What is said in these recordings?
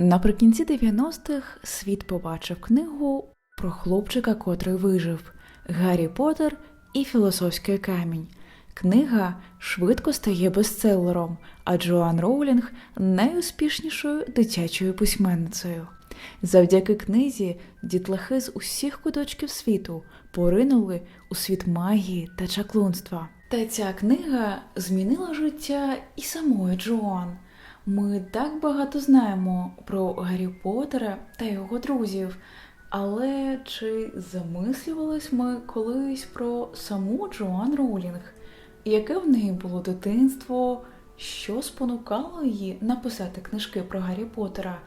Наприкінці 90-х світ побачив книгу про хлопчика, котрий вижив Гаррі Поттер і Філософський камінь. Книга швидко стає бестселером, а Джоан Роулінг найуспішнішою дитячою письменницею. Завдяки книзі дітлахи з усіх куточків світу поринули у світ магії та чаклунства. Та ця книга змінила життя і самої Джоан. Ми так багато знаємо про Гаррі Поттера та його друзів, але чи замислювались ми колись про саму Джоан Роулінг? Яке в неї було дитинство? Що спонукало її написати книжки про Гаррі Поттера?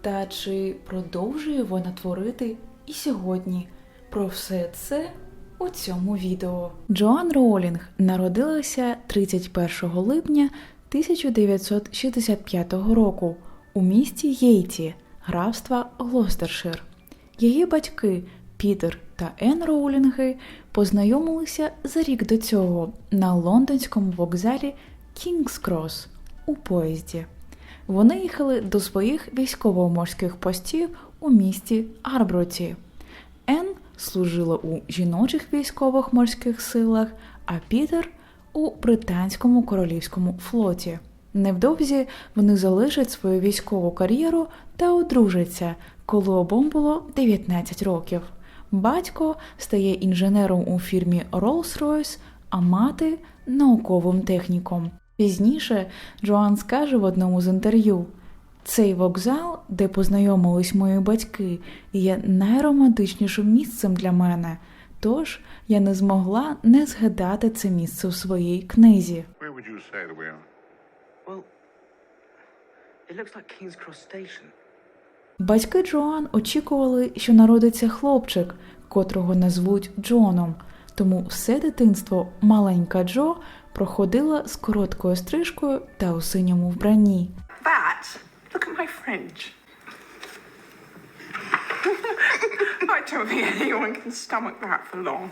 Та чи продовжує вона творити і сьогодні? Про все це у цьому відео. Джоан Роулінг народилася 31 липня 1965 року у місті Єйті, графства Глостершир. Її батьки Пітер та Ен Роулінги познайомилися за рік до цього на лондонському вокзалі Кінгс Крос у поїзді. Вони їхали до своїх військово-морських постів у місті Арброті. Ен служила у жіночих військових морських силах, а Пітер у британському королівському флоті. Невдовзі вони залишать свою військову кар'єру та одружаться, коли обом було 19 років. Батько стає інженером у фірмі Rolls-Royce, а мати науковим техніком. Пізніше Джоан скаже в одному з інтерв'ю: цей вокзал, де познайомились мої батьки, є найромантичнішим місцем для мене. Тож я не змогла не згадати це місце в своїй книзі. Батьки Джоан очікували, що народиться хлопчик, котрого назвуть Джоном. Тому все дитинство маленька Джо проходила з короткою стрижкою та у синьому вбранні. That? Look at my fringe. I don't think anyone can stomach that for long.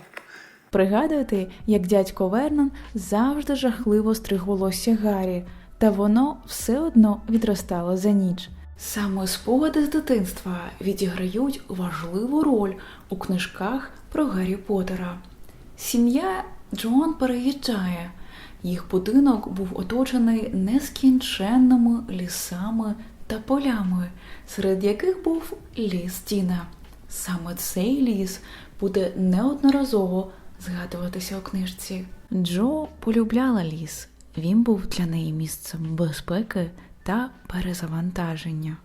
Пригадуєте, як дядько Вернон завжди жахливо стриг волосся Гаррі, та воно все одно відростало за ніч. Саме спогади з дитинства відіграють важливу роль у книжках про Гаррі Поттера. Сім'я Джоан переїжджає. Їх будинок був оточений нескінченними лісами та полями, серед яких був ліс Тіна. Саме цей ліс буде неодноразово згадуватися у книжці. Джо полюбляла ліс. Він був для неї місцем безпеки та перезавантаження.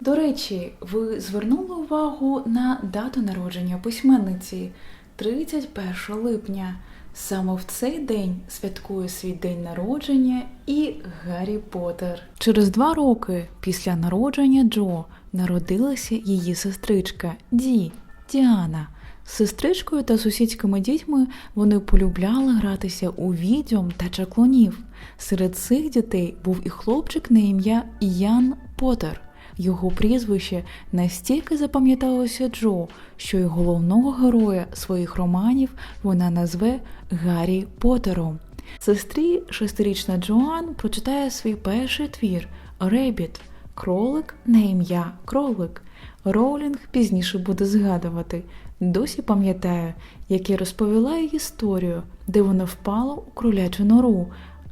До речі, ви звернули увагу на дату народження письменниці 31 липня. Саме в цей день святкує свій день народження і Гаррі Поттер. Через два роки після народження Джо народилася її сестричка Ді Діана. З сестричкою та сусідськими дітьми вони полюбляли гратися у відьом та чаклунів. Серед цих дітей був і хлопчик на ім'я Ян Поттер. Його прізвище настільки запам'яталося Джо, що й головного героя своїх романів вона назве Гаррі Поттером. Сестрі шестирічна Джоан прочитає свій перший твір Ребіт кролик на ім'я Кролик. Роулінг пізніше буде згадувати. Досі пам'ятаю, як я розповіла їй історію, де вона впала у кролячу нору,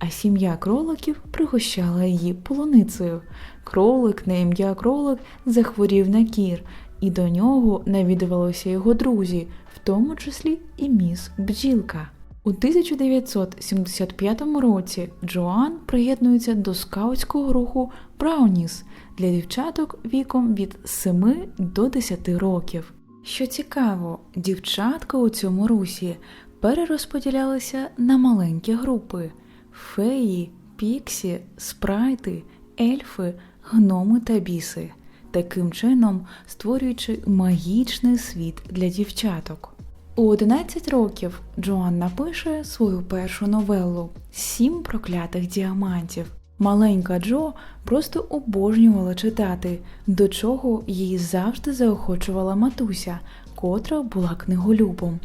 а сім'я кроликів пригощала її полуницею. Кролик на ім'я кролик захворів на кір, і до нього навідувалися його друзі, в тому числі і міс Бджілка. У 1975 році Джоан приєднується до скаутського руху Брауніс для дівчаток віком від 7 до 10 років. Що цікаво, дівчатка у цьому русі перерозподілялися на маленькі групи: феї, піксі, спрайти, ельфи, гноми та біси, таким чином створюючи магічний світ для дівчаток. У 11 років Джоан напише свою першу новелу Сім проклятих діамантів. Маленька Джо просто обожнювала читати, до чого її завжди заохочувала матуся, котра була книголюбом.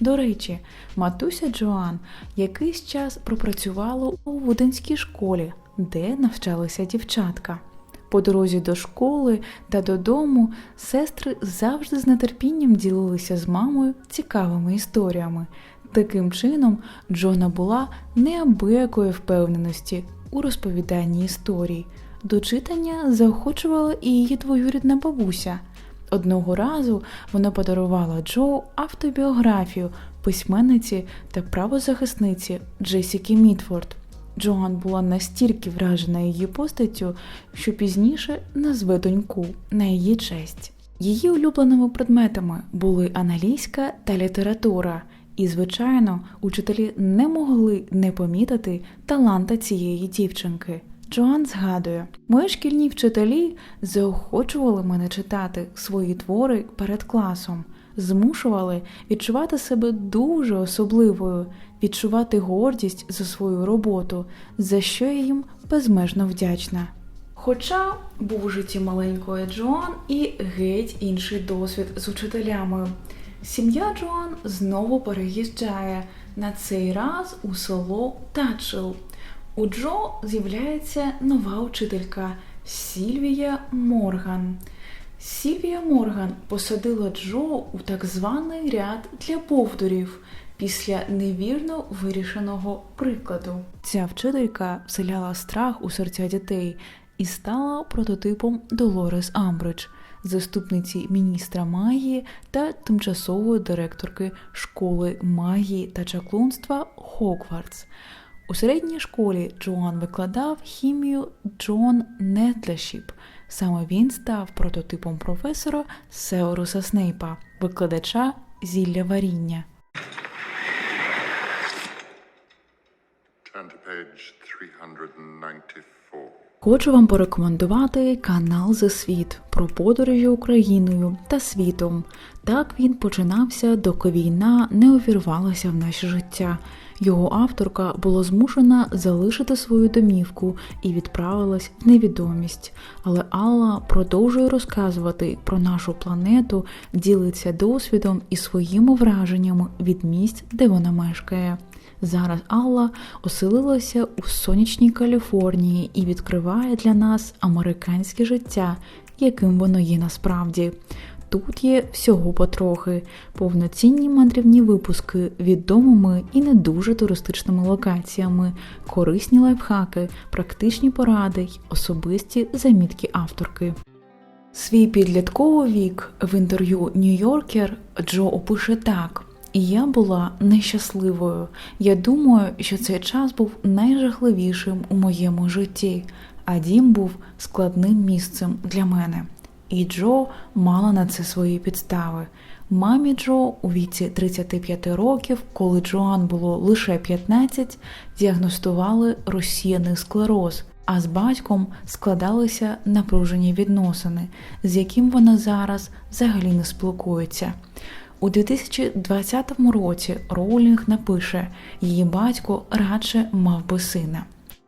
До речі, матуся Джоан якийсь час пропрацювала у Вуденській школі, де навчалися дівчатка. По дорозі до школи та додому сестри завжди з нетерпінням ділилися з мамою цікавими історіями. Таким чином, Джона була неабиякої впевненості у розповіданні історій. До читання заохочувала і її двоюрідна бабуся. Одного разу вона подарувала Джо автобіографію письменниці та правозахисниці Джесіки Мітфорд. Джоан була настільки вражена її постаттю, що пізніше назве доньку на її честь. Її улюбленими предметами були англійська та література, і, звичайно, учителі не могли не помітити таланта цієї дівчинки. Джоан згадує, мої шкільні вчителі заохочували мене читати свої твори перед класом, змушували відчувати себе дуже особливою, відчувати гордість за свою роботу, за що я їм безмежно вдячна. Хоча був у житті маленької Джоан і геть інший досвід з учителями. Сім'я Джоан знову переїжджає на цей раз у село Тачел. У Джо з'являється нова учителька Сільвія Морган. Сільвія Морган посадила Джо у так званий ряд для повдурів після невірно вирішеного прикладу. Ця вчителька вселяла страх у серця дітей і стала прототипом Долорес Амбридж, заступниці міністра магії та тимчасової директорки школи магії та чаклунства Хогвартс. У середній школі Джоан викладав хімію Джон Нетлешіп. Саме він став прототипом професора Сеоруса Снейпа, викладача зілля варіння. Turn to page 394. Хочу вам порекомендувати канал «За світ про подорожі Україною та світом. Так він починався, доки війна не увірвалася в наше життя. Його авторка була змушена залишити свою домівку і відправилась в невідомість. Але Алла продовжує розказувати про нашу планету, ділиться досвідом і своїми враженнями від місць, де вона мешкає. Зараз Алла оселилася у сонячній Каліфорнії і відкриває для нас американське життя, яким воно є насправді. Тут є всього потрохи, повноцінні мандрівні випуски відомими і не дуже туристичними локаціями, корисні лайфхаки, практичні поради й особисті замітки авторки. Свій підлітковий вік в інтерв'ю Нью-Йоркер Джо опише так. І я була нещасливою. Я думаю, що цей час був найжахливішим у моєму житті, а дім був складним місцем для мене. І Джо мала на це свої підстави. Мамі Джо у віці 35 років, коли Джоан було лише 15, діагностували розсіяний склероз, а з батьком складалися напружені відносини, з яким вона зараз взагалі не спілкується. У 2020 році Роулінг напише, її батько радше мав би сина.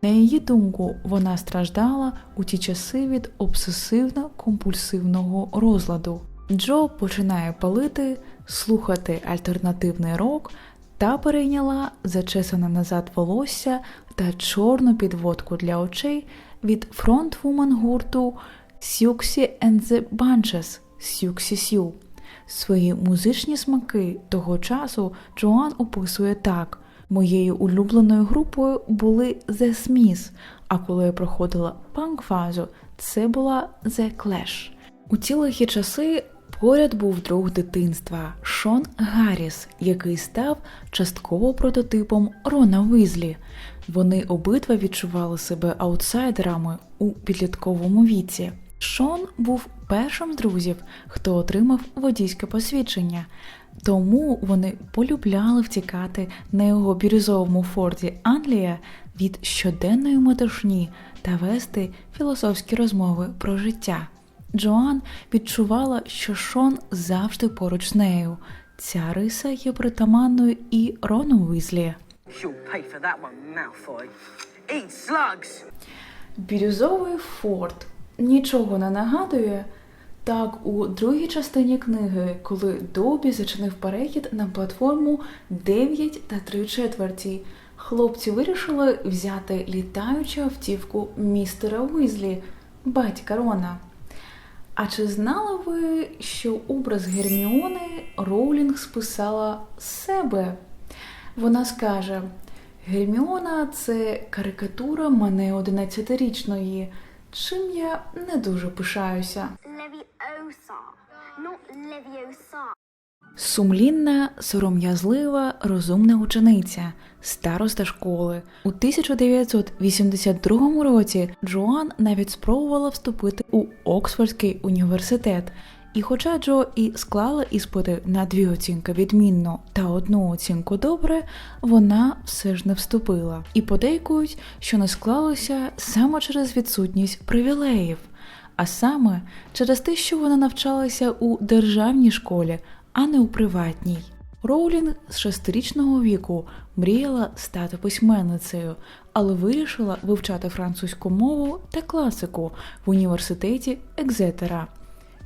На її думку, вона страждала у ті часи від обсесивно-компульсивного розладу. Джо починає палити, слухати альтернативний рок та перейняла зачесане назад волосся та чорну підводку для очей від фронтвумен гурту Сюксі the Bunches Сюксі Сю. Свої музичні смаки того часу Джоан описує так: моєю улюбленою групою були The Smiths, а коли я проходила панк-фазу, це була The Clash. У ці лихі часи поряд був друг дитинства Шон Гарріс, який став частково прототипом Рона Візлі. Вони обидва відчували себе аутсайдерами у підлітковому віці. Шон був першим з друзів, хто отримав водійське посвідчення, тому вони полюбляли втікати на його бірюзовому форді Англія від щоденної метушні та вести філософські розмови про життя. Джоан відчувала, що Шон завжди поруч з нею. Ця риса є притаманною і Рону slugs! Бірюзовий форт нічого не нагадує. Так, у другій частині книги, коли Добі зачинив перехід на платформу 9 та 3 четверті, хлопці вирішили взяти літаючу автівку містера Уізлі, батька Рона. А чи знали ви, що образ Герміони Роулінг списала себе? Вона скаже: Герміона це карикатура мене 11-річної, чим я не дуже пишаюся. Leviosa. Сумлінна, сором'язлива, розумна учениця, староста школи. У 1982 році Джоан навіть спробувала вступити у Оксфордський університет. І хоча Джо і склала іспити на дві оцінки відмінно та одну оцінку добре, вона все ж не вступила. І подейкують, що не склалося саме через відсутність привілеїв, а саме через те, що вона навчалася у державній школі, а не у приватній. Роулінг з шестирічного віку мріяла стати письменницею, але вирішила вивчати французьку мову та класику в університеті Екзетера.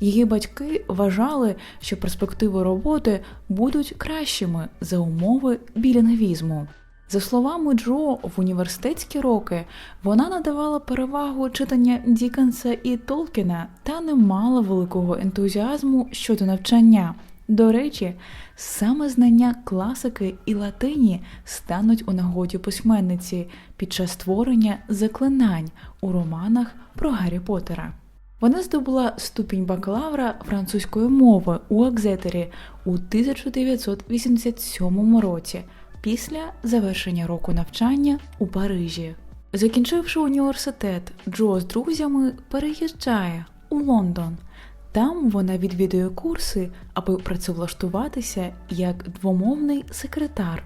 Її батьки вважали, що перспективи роботи будуть кращими за умови білінгвізму. За словами Джо, в університетські роки вона надавала перевагу читання Дікенса і Толкіна та не мала великого ентузіазму щодо навчання. До речі, саме знання класики і латині стануть у нагоді письменниці під час створення заклинань у романах про Гаррі Поттера. Вона здобула ступінь бакалавра французької мови у Екзетері у 1987 році після завершення року навчання у Парижі. Закінчивши університет, Джо з друзями переїжджає у Лондон. Там вона відвідує курси, аби працевлаштуватися як двомовний секретар.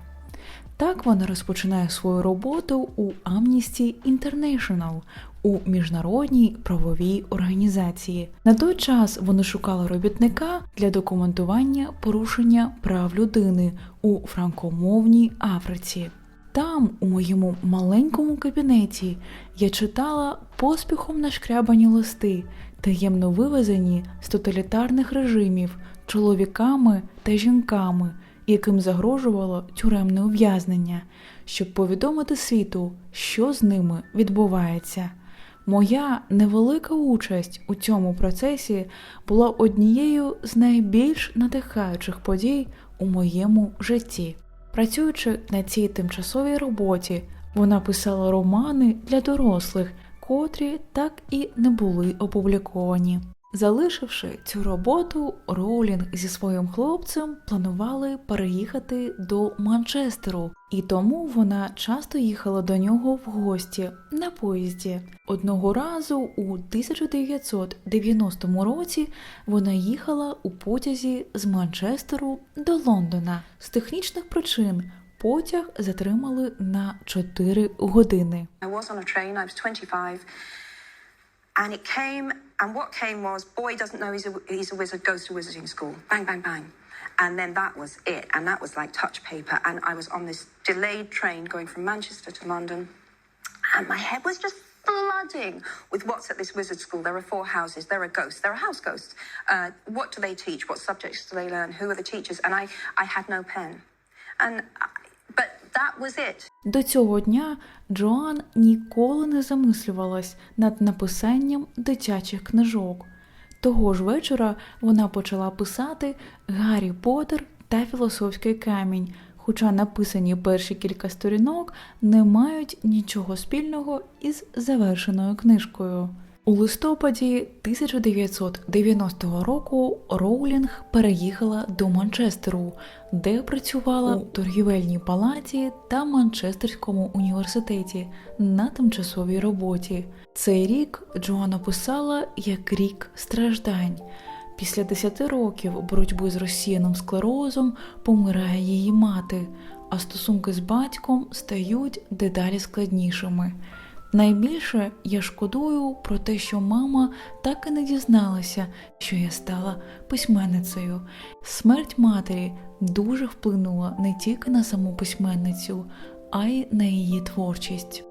Так вона розпочинає свою роботу у Amnesty International, у міжнародній правовій організації. На той час вони шукали робітника для документування порушення прав людини у франкомовній Африці. Там, у моєму маленькому кабінеті, я читала поспіхом нашкрябані листи, таємно вивезені з тоталітарних режимів чоловіками та жінками, яким загрожувало тюремне ув'язнення, щоб повідомити світу, що з ними відбувається. Моя невелика участь у цьому процесі була однією з найбільш надихаючих подій у моєму житті. Працюючи на цій тимчасовій роботі, вона писала романи для дорослих, котрі так і не були опубліковані. Залишивши цю роботу, Роулінг зі своїм хлопцем планували переїхати до Манчестеру, і тому вона часто їхала до нього в гості на поїзді. Одного разу у 1990 році вона їхала у потязі з Манчестеру до Лондона. З технічних причин потяг затримали на 4 години. I was on a train, I was 25, and it came, and what came was, boy doesn't know he's a, he's a wizard, goes to wizarding school. Bang, bang, bang. And then that was it, and that was like touch paper. And I was on this delayed train going from Manchester to London, and my head was just flooding with what's at this wizard school. There are four houses, there are ghosts, there are house ghosts. Uh, what do they teach? What subjects do they learn? Who are the teachers? And I, I had no pen. And, I, but that was it. До цього дня Джоан ніколи не замислювалась над написанням дитячих книжок. Того ж вечора вона почала писати Гаррі Поттер та Філософський камінь, хоча написані перші кілька сторінок не мають нічого спільного із завершеною книжкою. У листопаді 1990 року Роулінг переїхала до Манчестеру, де працювала у торгівельній палаті та Манчестерському університеті на тимчасовій роботі. Цей рік Джоанна писала як рік страждань. Після 10 років боротьби з розсіяним склерозом помирає її мати, а стосунки з батьком стають дедалі складнішими. Найбільше я шкодую про те, що мама так і не дізналася, що я стала письменницею. Смерть матері дуже вплинула не тільки на саму письменницю, а й на її творчість.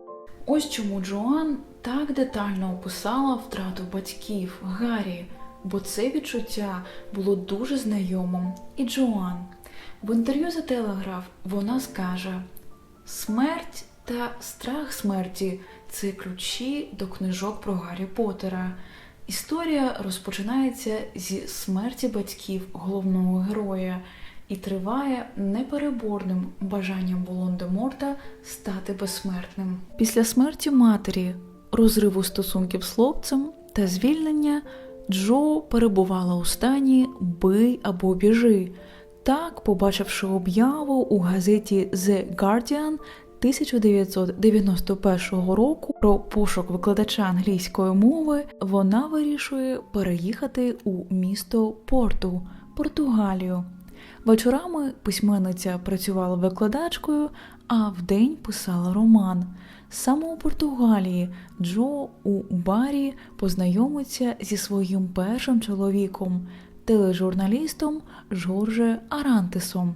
Ось чому Джоан так детально описала втрату батьків Гаррі. бо це відчуття було дуже знайомим і Джоан. В інтерв'ю за Телеграф вона скаже: Смерть та страх смерті це ключі до книжок про Гаррі Поттера. Історія розпочинається зі смерті батьків головного героя і триває непереборним бажанням Волан-де-Морта стати безсмертним. Після смерті матері, розриву стосунків з хлопцем та звільнення Джо перебувала у стані бий або біжи. Так, побачивши об'яву у газеті The Guardian 1991 року про пошук викладача англійської мови, вона вирішує переїхати у місто Порту, Португалію. Вечорами письменниця працювала викладачкою, а вдень писала роман. Саме у Португалії Джо у барі познайомиться зі своїм першим чоловіком, тележурналістом Жорже Арантесом.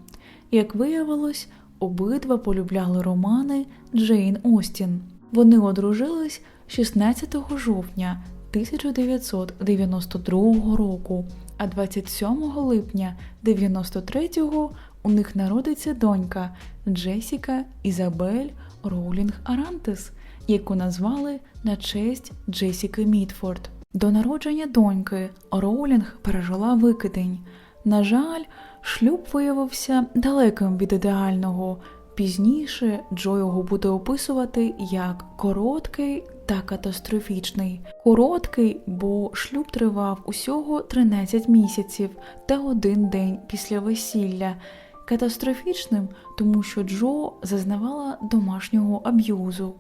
Як виявилось, обидва полюбляли романи Джейн Остін. Вони одружились 16 жовтня 1992 року, а 27 липня 93-го у них народиться донька Джесіка Ізабель Роулінг Арантес, яку назвали на честь Джесіки Мітфорд. До народження доньки Роулінг пережила викидень. На жаль, шлюб виявився далеким від ідеального. Пізніше Джо його буде описувати як короткий та катастрофічний. Короткий, бо шлюб тривав усього 13 місяців та один день після весілля. Катастрофічним, тому що Джо зазнавала домашнього аб'юзу.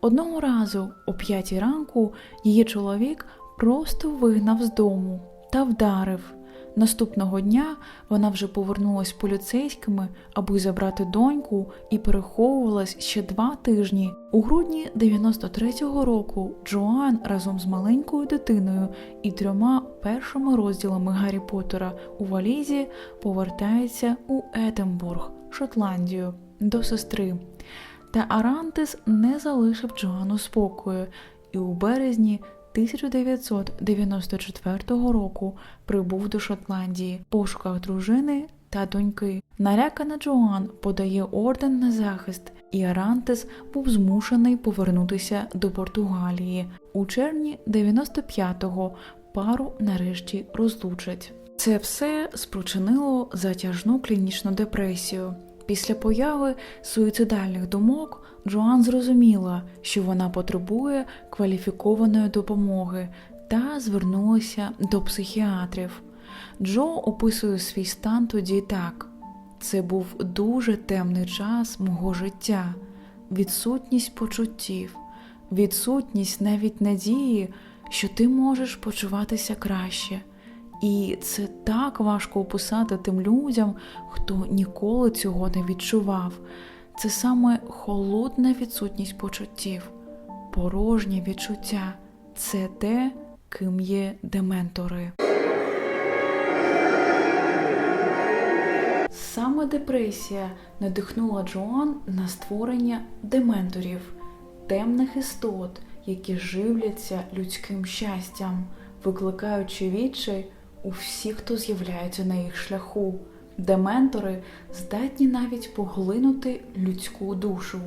Одного разу о п'ятій ранку її чоловік просто вигнав з дому та вдарив. Наступного дня вона вже повернулась поліцейськими, аби забрати доньку, і переховувалась ще два тижні. У грудні 93-го року Джоан разом з маленькою дитиною і трьома першими розділами Гаррі Поттера у валізі повертається у Единбург, Шотландію, до сестри. Та Арантес не залишив Джоану спокою, і у березні 1994 року прибув до Шотландії в пошуках дружини та доньки. Налякана Джоан подає орден на захист, і Арантес був змушений повернутися до Португалії. У червні 95-го пару нарешті розлучать. Це все спричинило затяжну клінічну депресію. Після появи суїцидальних думок Джоан зрозуміла, що вона потребує кваліфікованої допомоги та звернулася до психіатрів. Джо описує свій стан тоді так: це був дуже темний час мого життя, відсутність почуттів, відсутність навіть надії, що ти можеш почуватися краще. І це так важко описати тим людям, хто ніколи цього не відчував. Це саме холодна відсутність почуттів, порожнє відчуття це те, ким є дементори. Саме депресія надихнула Джоан на створення дементорів, темних істот, які живляться людським щастям, викликаючи відчай у всіх, хто з'являється на їх шляху. Дементори здатні навіть поглинути людську душу.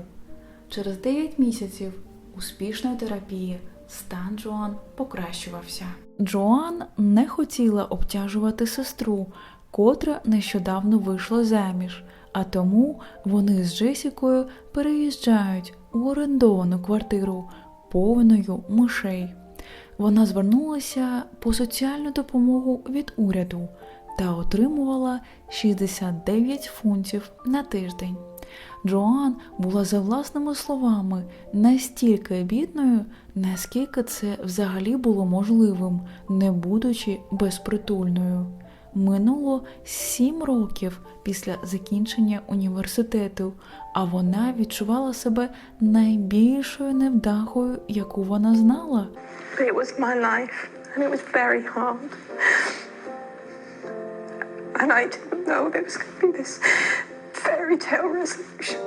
Через 9 місяців успішної терапії стан Джоан покращувався. Джоан не хотіла обтяжувати сестру, котра нещодавно вийшла заміж, а тому вони з Джесікою переїжджають у орендовану квартиру повною мишей. Вона звернулася по соціальну допомогу від уряду та отримувала 69 фунтів на тиждень. Джоан була за власними словами настільки бідною, наскільки це взагалі було можливим, не будучи безпритульною. Минуло сім років після закінчення університету, а вона відчувала себе найбільшою невдахою, яку вона знала. But it was my life, and it was very hard. And I didn't know there was going to be this fairy tale resolution.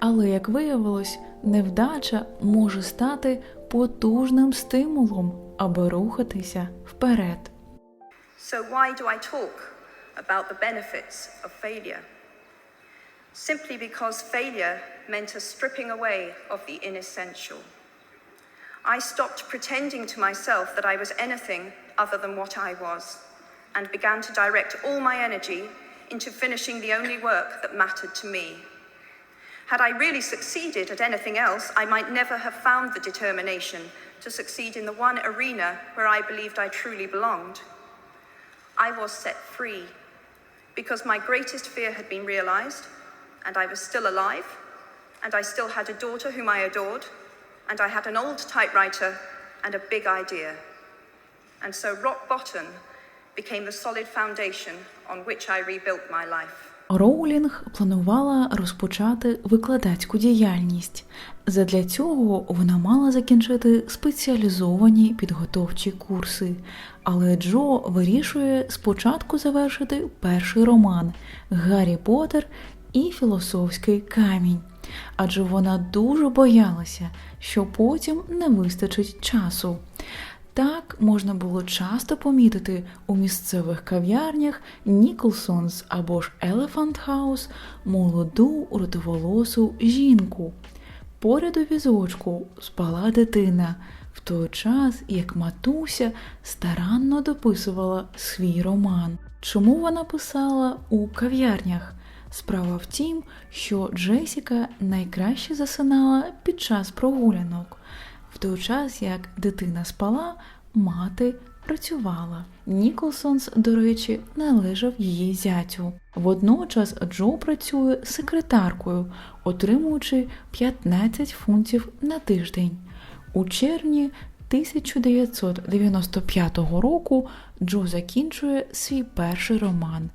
Але як виявилось, невдача може стати потужним стимулом, аби рухатися вперед. So, why do I talk about the benefits of failure? Simply because failure meant a stripping away of the inessential. I stopped pretending to myself that I was anything other than what I was, and began to direct all my energy into finishing the only work that mattered to me. Had I really succeeded at anything else, I might never have found the determination to succeed in the one arena where I believed I truly belonged. I was set free because my greatest fear had been realized, and I was still alive, and I still had a daughter whom I adored, and I had an old typewriter and a big idea. And so rock bottom became the solid foundation on which I rebuilt my life. Роулінг планувала розпочати викладацьку діяльність. Задля цього вона мала закінчити спеціалізовані підготовчі курси. Але Джо вирішує спочатку завершити перший роман Гаррі Поттер і Філософський камінь. Адже вона дуже боялася, що потім не вистачить часу. Так можна було часто помітити у місцевих кав'ярнях Ніколсонс або ж Елефант Хаус молоду рудоволосу жінку. Поряд у візочку спала дитина, в той час як матуся старанно дописувала свій роман. Чому вона писала у кав'ярнях? Справа в тім, що Джесіка найкраще засинала під час прогулянок. В той час, як дитина спала, мати працювала. Ніколсонс, до речі, належав її зятю. Водночас Джо працює секретаркою, отримуючи 15 фунтів на тиждень. У червні 1995 року Джо закінчує свій перший роман.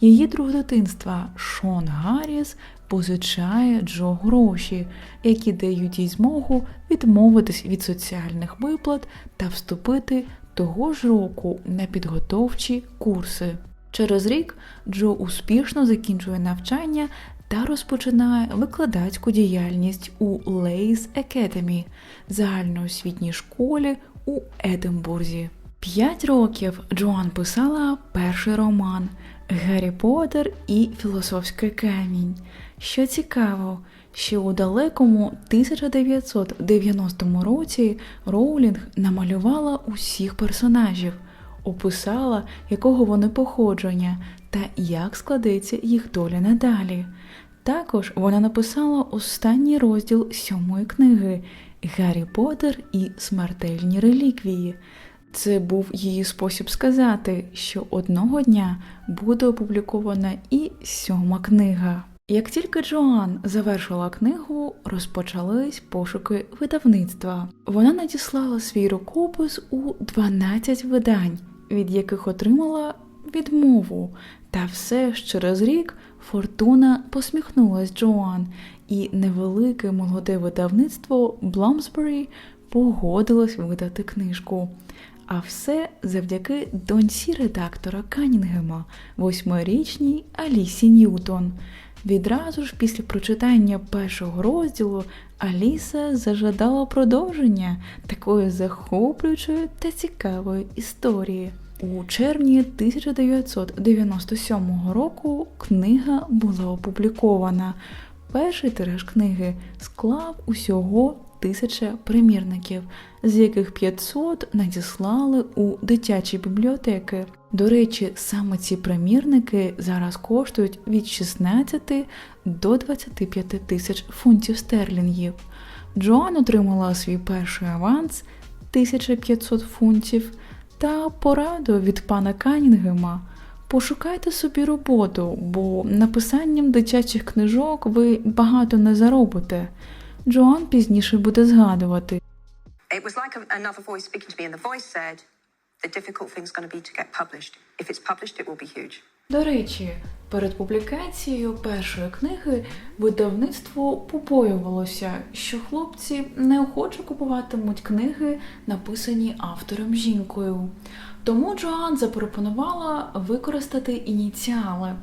Її друг дитинства Шон Гарріс позичає Джо гроші, які дають їй змогу відмовитись від соціальних виплат та вступити того ж року на підготовчі курси. Через рік Джо успішно закінчує навчання та розпочинає викладацьку діяльність у Лейс Academy – загальноосвітній школі у Единбурзі. П'ять років Джоан писала перший роман Гаррі Поттер і Філософський камінь. Що цікаво, ще у далекому 1990 році Роулінг намалювала усіх персонажів, описала, якого вони походження та як складеться їх доля надалі. Також вона написала останній розділ сьомої книги Гаррі Поттер і смертельні реліквії. Це був її спосіб сказати, що одного дня буде опублікована і сьома книга. Як тільки Джоан завершила книгу, розпочались пошуки видавництва. Вона надіслала свій рукопис у 12 видань, від яких отримала відмову. Та все ж через рік Фортуна посміхнулась Джоан, і невелике молоде видавництво Бломсбері погодилось видати книжку. А все завдяки доньці редактора Канінгема, восьмирічній Алісі Ньютон. Відразу ж після прочитання першого розділу Аліса зажадала продовження такої захоплюючої та цікавої історії. У червні 1997 року книга була опублікована. Перший тираж книги склав усього тисяча примірників, з яких 500 надіслали у дитячі бібліотеки. До речі, саме ці примірники зараз коштують від 16 до 25 тисяч фунтів стерлінгів. Джоан отримала свій перший аванс 1500 фунтів та пораду від пана Канінгема. Пошукайте собі роботу, бо написанням дитячих книжок ви багато не заробите. Джоан пізніше буде згадувати. It was like another voice speaking to me, and the voice said, The difficult thing's going to be to get published. If it's published, it will be huge. До речі, перед публікацією першої книги видавництво побоювалося, що хлопці неохоче купуватимуть книги, написані автором жінкою. Тому Джоан запропонувала використати ініціали.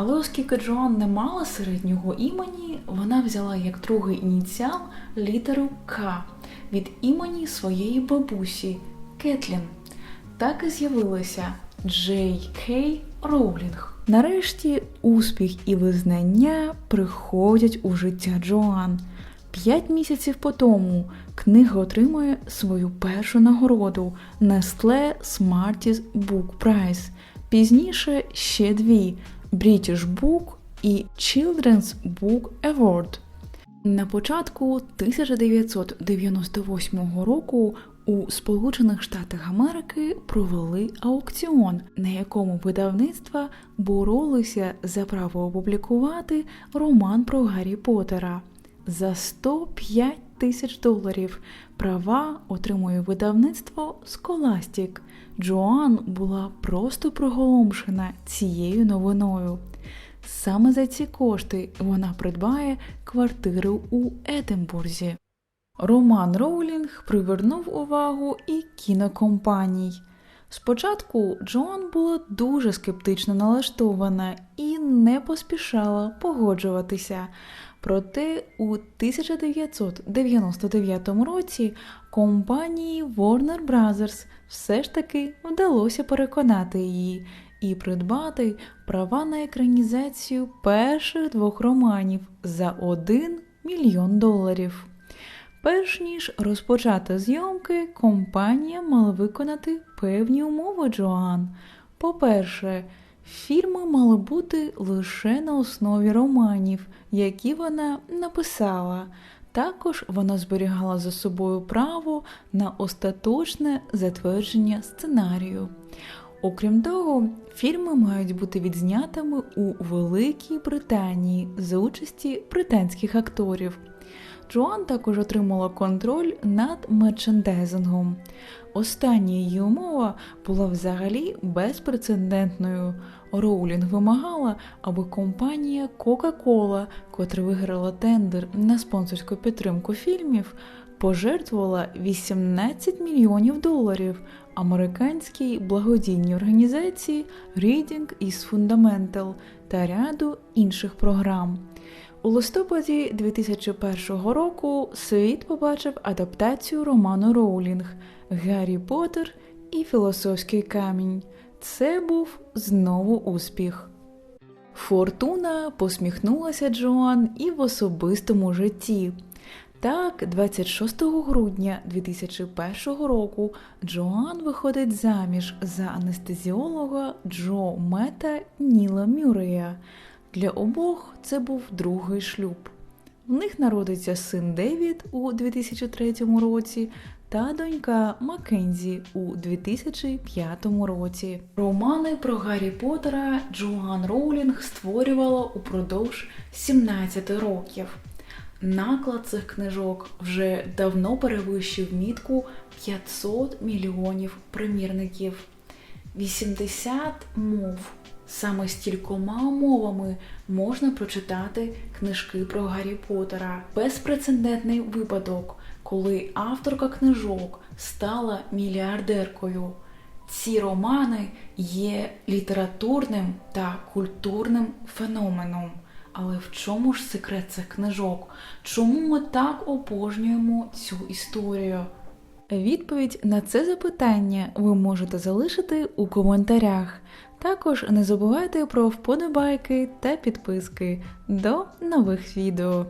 Але оскільки Джоан не мала середнього імені, вона взяла як другий ініціал літеру К від імені своєї бабусі Кетлін. Так і з'явилося Джей Кей Роулінг. Нарешті успіх і визнання приходять у життя Джоан. П'ять місяців по тому книга отримує свою першу нагороду Nestle Smarties Book Prize. Пізніше ще дві British Book і Children's Book Award. На початку 1998 року у Сполучених Штатах Америки провели аукціон, на якому видавництва боролися за право опублікувати роман про Гаррі Поттера. За 105 тисяч доларів права отримує видавництво Scholastic. Джоан була просто приголомшена цією новиною. Саме за ці кошти вона придбає квартиру у Единбурзі. Роман Роулінг привернув увагу і кінокомпаній. Спочатку Джоан була дуже скептично налаштована і не поспішала погоджуватися. Проте у 1999 році компанії Warner Brothers все ж таки вдалося переконати її і придбати права на екранізацію перших двох романів за 1 мільйон доларів. Перш ніж розпочати зйомки, компанія мала виконати певні умови Джоан. По-перше, фільми мали бути лише на основі романів, які вона написала. Також вона зберігала за собою право на остаточне затвердження сценарію. Окрім того, фільми мають бути відзнятими у Великій Британії за участі британських акторів. Джоан також отримала контроль над мерчендайзингом. Остання її умова була взагалі безпрецедентною. Роулінг вимагала, аби компанія Coca-Cola, котра виграла тендер на спонсорську підтримку фільмів, пожертвувала 18 мільйонів доларів американській благодійній організації Reading is Fundamental та ряду інших програм. У листопаді 2001 року світ побачив адаптацію роману Роулінг Гаррі Поттер і Філософський камінь. Це був знову успіх. Фортуна посміхнулася Джоан і в особистому житті. Так, 26 грудня 2001 року Джоан виходить заміж за анестезіолога Джо Мета Ніла Мюрея. Для обох це був другий шлюб. В них народиться син Девід у 2003 році та донька Маккензі у 2005 році. Романи про Гаррі Поттера Джоан Роулінг створювала упродовж 17 років. Наклад цих книжок вже давно перевищив мітку 500 мільйонів примірників. 80 мов. Саме стількома мовами можна прочитати книжки про Гаррі Поттера. Безпрецедентний випадок, коли авторка книжок стала мільярдеркою. Ці романи є літературним та культурним феноменом. Але в чому ж секрет цих книжок? Чому ми так обожнюємо цю історію? Відповідь на це запитання ви можете залишити у коментарях. Також не забувайте про вподобайки та підписки. До нових відео!